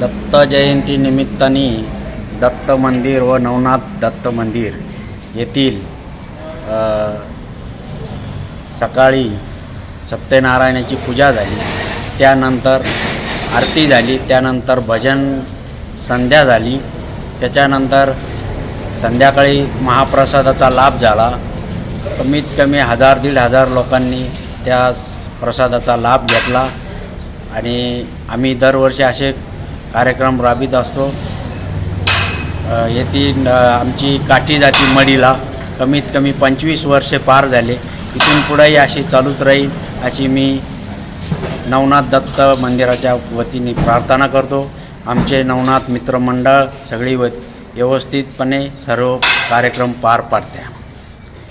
दत्त जयंती निमित्ताने दत्त मंदिर व नवनाथ दत्त मंदिर येथील सकाळी सत्यनारायणाची पूजा झाली. त्यानंतर आरती झाली. त्यानंतर भजन संध्या झाली. त्याच्यानंतर संध्याकाळी महाप्रसादाचा लाभ झाला. कमीत कमी हजार दीड हजार लोकांनी त्या प्रसादाचा लाभ घेतला. आणि आम्ही दरवर्षी असे कार्यक्रम राबित असतो. येथील आमची काठी जाती मडीला कमीत कमी पंचवीस वर्षे पार झाले. इथून पुढेही अशी चालूच राहील अशी मी नवनाथ दत्त मंदिराच्या वतीने प्रार्थना करतो. आमचे नवनाथ मित्रमंडळ सगळी व व्यवस्थितपणे सर्व कार्यक्रम पार पाडते.